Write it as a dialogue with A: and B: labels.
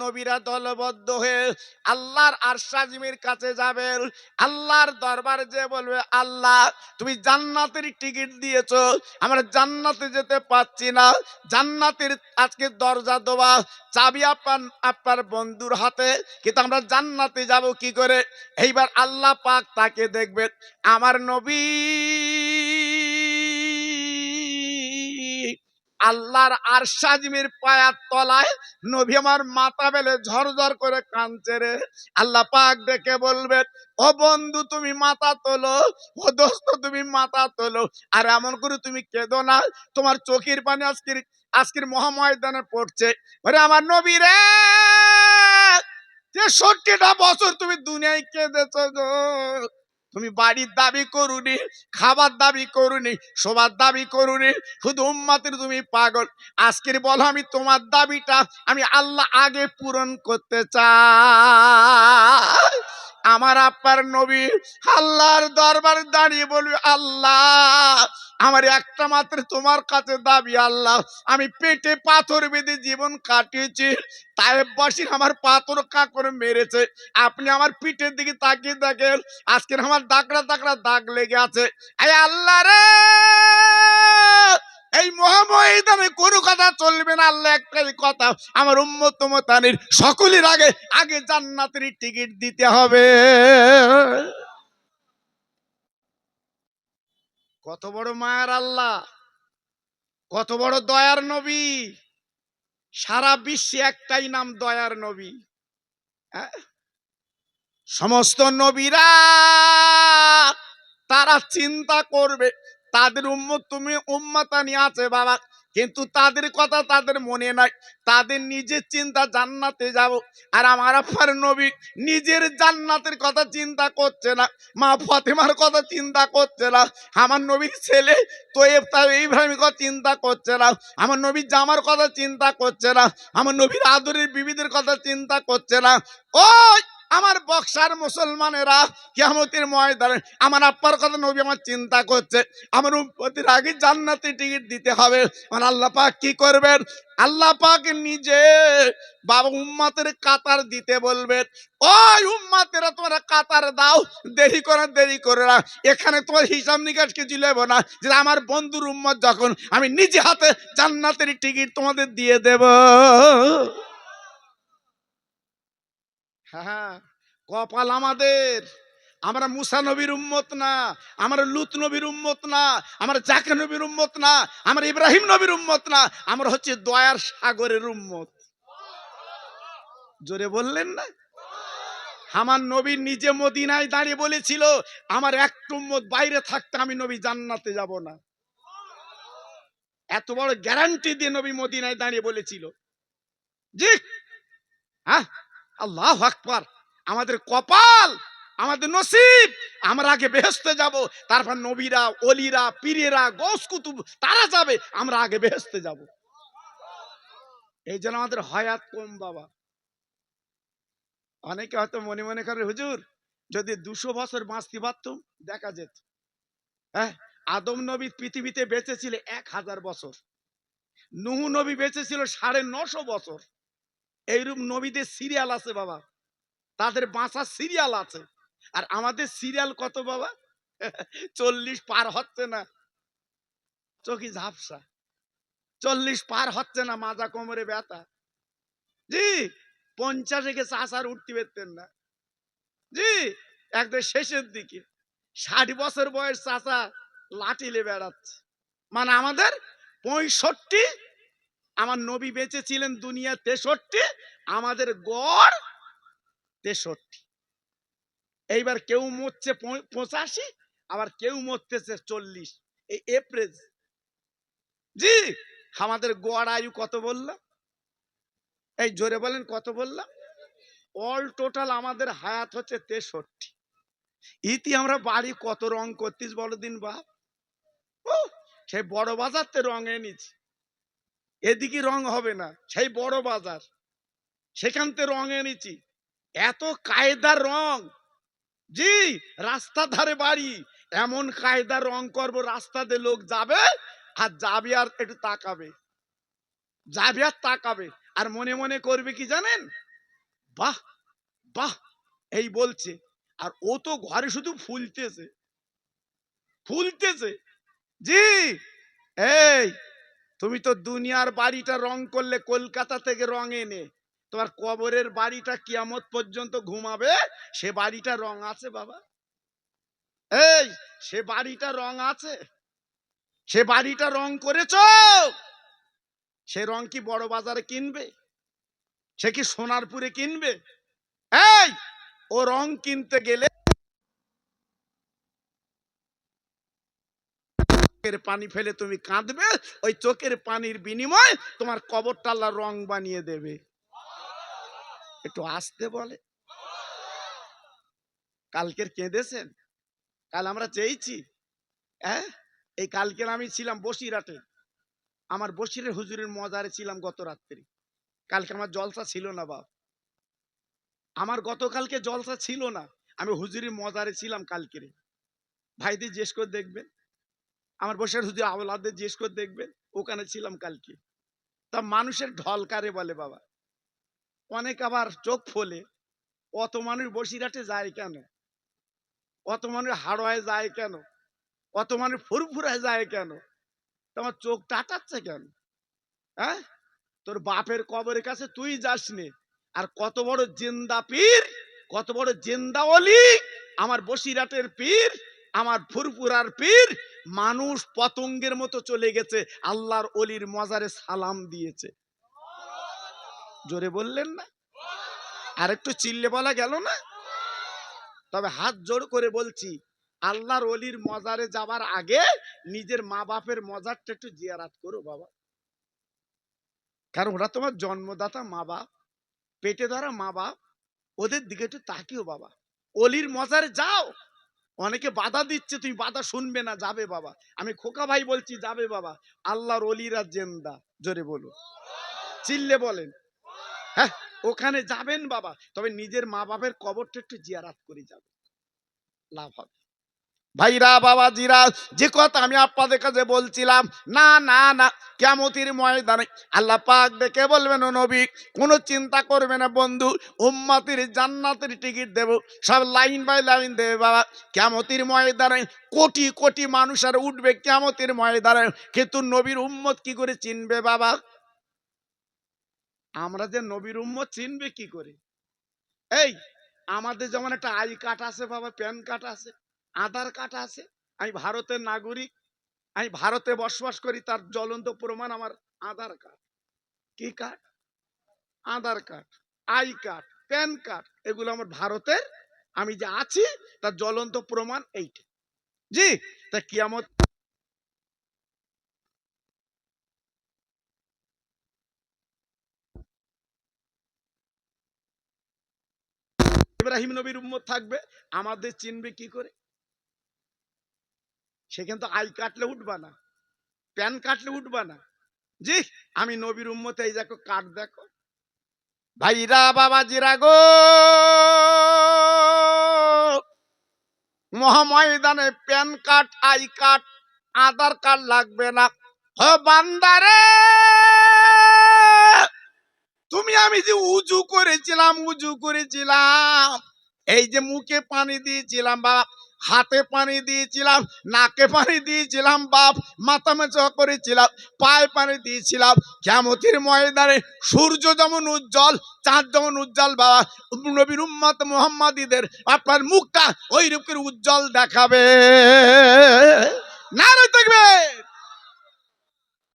A: নবীরা দলবদ্ধ হয়ে আল্লাহর আরশাজিমের কাছে যাবেন। আল্লাহর দরবারে যে বলবে আল্লাহ তুমি জান্নাতের টিকিট দিয়েছ। আমরা জান্নাতে যেতে পাচ্ছি না। জান্নাতের আজকে দরজা দেওয়া চাবি আপনার আপনার বন্ধুর হাতে। কিন্তু আমরা জান্নাতে যাব কি করে? এইবার আল্লাহ পাক তাকে দেখবেন আমার নবী আল্লাহর আরশাজিমের পায়ার তলায় নবী আমার মাথা বেলে ঝরঝর করে কাঁদছে রে। আল্লাহ পাক ডেকে বলবেন, ও বন্ধু, তুমি মাথা তোলো। ও দোস্ত, তুমি মাথা তোলো। আর এমন করে তুমি কেঁদো না। তোমার চোখের পানি আজকের আজকের মহাময়দানে পড়ছে। ওরে আমার নবী রে তেষট্টিটা বছর তুমি দুনিয়ায় কেঁদেছ গো। তুমি বাড়ির দাবি করুনি, খাবার দাবি করুনি সবার দাবি করুনি, শুধু উম্মাতের তুমি পাগল। আজকের বলো আমি তোমার দাবিটা, আমি আল্লাহ আগে পূরণ করতে চাই। আমার আপ্পার নবী আল্লাহর দরবার দাঁড়িয়ে বলবি, আল্লাহ আমার একটা মাত্র তোমার কাছে দাবি, আল্লাহ, আমি পেটে পাথর বেঁধে জীবন কাটিয়েছি। তাইবাসীর আমার পাথর কাকরে মেরেছে। আপনি আমার পিঠের দিকে তাকিয়ে দেখেন, আজকের আমার দাগড়া দাগড়া দাগ লেগে আছে। আয় আল্লাহ রে! এই মহাময়দানে কোনো কথা চলবে না, আল্লাহ একটাই কথা, আমার উম্মত মতানির সকলের আগে আগে জান্নাতের টিকিট দিতে হবে। কত বড় মায়ার আল্লাহ, কত বড় দয়ার নবী, সারা বিশ্বে একটাই নাম দয়ার নবী হ্যাঁ? সমস্ত নবীরা তারা চিন্তা করবে, তাদের উম্মত তুমি উম্মাতানি আছে বাবা কিন্তু তাদের কথা তাদের মনে নাই। তাদের নিজের চিন্তা জান্নাতে যাব। আর আমার আফার নবী নিজের জান্নাতের কথা চিন্তা করছে না। মা ফাতেমার কথা চিন্তা করছে না। আমার নবীর ছেলে তো ইব্রাহিমের কথা চিন্তা করছে না। আমার নবীর জামার কথা চিন্তা করছে না। আমার নবীর আদরের বিবিদের কথা চিন্তা করছে না। ওই আমার বক্সার মুসলমানেরা কেমতের ময়দানে আমার আপ্পার কথা নবী আমার চিন্তা করছে। আমার উম্মতের আগে জান্নাতে টিকিট দিতে হবে। আমার আল্লাহ পাক কি করবেন? আল্লাহ পাক নিজে বাবা উম্মাতের কাতার দিতে বলবেন, ওই উম্মাতেরা, তোমরা কাতার দাও, দেরি করে দেরি করে না। এখানে তোমার হিসাব নিকাশ কিছু নেব না। যে আমার বন্ধুর উম্মত যখন আমি নিজে হাতে জান্নাতের টিকিট তোমাদের দিয়ে দেব। হ্যাঁ কপাল আমাদের। আমরা মুসা নবীর উম্মত না, আমরা লুত নবীর উম্মত না, আমরা জাকে নবীর উম্মত না, আমরা ইব্রাহিম নবীর উম্মত না, আমরা হচ্ছে দয়ার সাগরের উম্মত। জোরে বললেন না? আমার নবী নিজে মদিনায় দাঁড়িয়ে বলেছিল, আমার এক উম্মত বাইরে থাকতে আমি নবী জান্নাতে যাব না। এত বড় গ্যারান্টি দিয়ে নবী মদিনায় দাঁড়িয়ে বলেছিল। জি। হ্যাঁ আল্লাহ আকবার। আমাদের কপাল, আমাদের নসিব। আমরা আগে বেহেস্তে যাব, তারপর নবীরা অলিরা পীরেরা গৌস কুতুব তারা যাবে, আমরা আগে বেহেস্তে যাব। এই জন্য আমাদের হয়াত কম, বাবা। অনেকে হয়তো মনে মনে করে, হুজুর, যদি দুশো বছর বাঁচতে পারতুম, দেখা যেত। হ্যাঁ আদম নবী পৃথিবীতে বেঁচে ছিল এক হাজার বছর। নুহু নবী বেঁচেছিল সাড়ে নশো বছর। এইরূপ নবীদের সিরিয়াল আছে বাবা। তাদের বাঁচার সিরিয়াল আছে। আর আমাদের সিরিয়াল কত বাবা? চল্লিশ পার হচ্ছে না। চোখি ঝাপসা। চল্লিশ পার হচ্ছে না মাজা কোমরে ব্যথা। জি, পঞ্চাশে গেছে আসার উঠতে পারতেন না। জি, একদম শেষের দিকে। ষাট বছর বয়স চাষা লাঠিলে বেড়াচ্ছে। মানে আমাদের পঁয়ষট্টি আমার নবী বেঁচে ছিলেন দুনিয়া তেষট্টি, আমাদের গড় তেষট্টি। এইবার কেউ মরছে পঁচাশি, আবার কেউ মরতেছে চল্লিশ। এই এপ্রিল জি, আমাদের গড় আয়ু কত বললাম? এই জোরে বলেন, কত বললাম? অল টোটাল আমাদের হায়াত হচ্ছে তেষট্টি। ইতি আমরা বাড়ি কত রং করতিস বড়দিন দিন বাপ? ও সেই বড় বাজারতে রং এনেছি। এদিকে রং হবে না, সেই বড় বাজার। সেখান থেকে রং এনেছি। এত কায়দার রং। জি, রাস্তা ধারে বাড়ি। এমন কায়দার রং করব রাস্তাতে লোক যাবে আর যাবে আর একটু তাকাবে। যাবে আর তাকাবে। আর মনে মনে করবে কি জানেন? বাহ বাহ, এই বলছে। আর ও তো ঘরে শুধু ফুলতেছে। ফুলতেছে। জি, এই তুমি তো দুনিয়ার বাড়িটা রং করলে কলকাতা থেকে রং এনে, তোমার কবরের বাড়িটা কিয়ামত পর্যন্ত ঘুমাবে? সে বাড়িটা রং আছে বাবা। এই, সে বাড়িটা রং আছে। সে বাড়িটা রং করেছ? সে রং কি বড় বাজারে কিনবে? সে কি সোনারপুরে কিনবে? এই, ও রং কিনতে গেলে চোখের পানি ফেলে তুমি কাঁদবে, ওই চোখের পানির বিনিময় তোমার কবরটা রং বানিয়ে দেবে। একটু আসতে বলে। কালকের কেঁদেছেন? কাল আমরা চেয়েছি। হ্যাঁ? এই কালকের আমি ছিলাম বসিরহাটে। আমার বসিরের হুজুরের মজারে ছিলাম গত রাত্রি। কালকে আমার জলসা ছিল না বাপ। আমার গতকালকে জলসা ছিল না। আমি হুজুরের মজারে ছিলাম কালকের। ভাইদের জিজ্ঞেস করে দেখবেন। আমার বসের হুজুর আওলাদের জিজ্ঞেস করে দেখবেন, ওখানে ছিলাম কালকে। তা মানুষের ঢল কারে বলে বাবা? অনেক আবার চোখ ফোলে, অত মানুষ বসিরহাটে যায় কেন? অত মানুষ হাড়োয় যায় কেন? অত মানুষ ফুরফুরায় যায় কেন? তোমার চোখ টাটাচ্ছে কেন? হ্যাঁ? তোর বাপের কবরের কাছে তুই যাস আর কত বড় জিন্দা পীর, কত বড় জিন্দা অলি, আমার বসিরাটের পীর আমার ফুরফুরার পীর, মানুষ পতঙ্গের মতো চলে গেছে, আল্লাহর অলির মজারে সালাম দিয়েছে। জোরে বললেন না? আর একটু চিল্লে বলা গেল না? তবে হাত জোর করে বলছি, আল্লাহর অলির মজারে যাবার আগে নিজের মা বাপের মজারটা একটু জিয়ারাত করো বাবা। কারণ ওরা তোমার জন্মদাতা মা বাপ পেটে ধরা মা বাপ ওদের দিকে একটু তাকিও বাবা। অলির মজারে যাও অনেকে বাধা দিচ্ছে, তুমি বাধা শুনবে না, যাবে বাবা। আমি খোকা ভাই বলছি, যাবে বাবা। আল্লাহর অলিরা জেন্দা, জোরে বলুন। চিল্লে বলেন। হ্যাঁ ওখানে যাবেন বাবা, তবে নিজের মা বাপের কবরটা একটু জিয়ারাত করে যাবে লাভ হবে। ভাইরা, বাবাজিরা, যে কথা আমি আপনাদের কাছে বলছিলাম, না না না কেমতির ময়দানে আল্লাহ পাক দেখে বলবেন, ও নবী, কোনো চিন্তা করবে না বন্ধু, উম্মাতির জান্নাতের টিকিট দেব, সব লাইন বাই লাইন দেবে, বাবা। কেমতির ময়দানে কোটি কোটি মানুষ আর উঠবে কেমতির ময়দানে, কিন্তু নবীর উম্মত কি করে চিনবে, বাবা? আমরা যে নবীর উম্মত চিনবে কি করে? এই, আমাদের যেমন একটা আই কার্ড আছে, বাবা, প্যান কার্ড আছে আধার কার্ড আছে, আমি ভারতের নাগরিক, আমি ভারতে বসবাস করি, তার জ্বলন্ত প্রমাণ আমার আধার কার্ড। কি card? Aadhaar card, I card, PAN card, এগুলো আমার ভারতের, আমি যে আছি, তার জ্বলন্ত প্রমাণ এইটা। জি, তা কিয়ামত ইব্রাহিম নবীর উম্মত থাকবে, আমাদের চিনবে কি করে? সেখানে তো আই কাটলে উঠবা না, প্যান কাটলে উঠবা না। জি, আমি নবীর উম্মতে এই দেখো কার্ড দেখো। ভাইরা বাবা জিরা গো! মহাময়দানে PAN card I card Aadhaar card লাগবে না। হ, বান্দারে! তুমি আমি যে উজু করেছিলাম উজু করেছিলাম। এই যে মুখে পানি দিয়েছিলাম বাপ হাতে পানি দিয়েছিলাম, নাকে পানি দিয়েছিলাম, বাপ, মাথা মেচা করেছিলাম, পায়ে পানি দিয়েছিলাম। কেমতির ময়দানে সূর্য যেমন উজ্জ্বল, চাঁদ যেমন উজ্জ্বল, বাবা, নবীর উম্মত মোহাম্মদীদের আপনার মুখটা ওই রূপের উজ্জ্বল দেখাবে।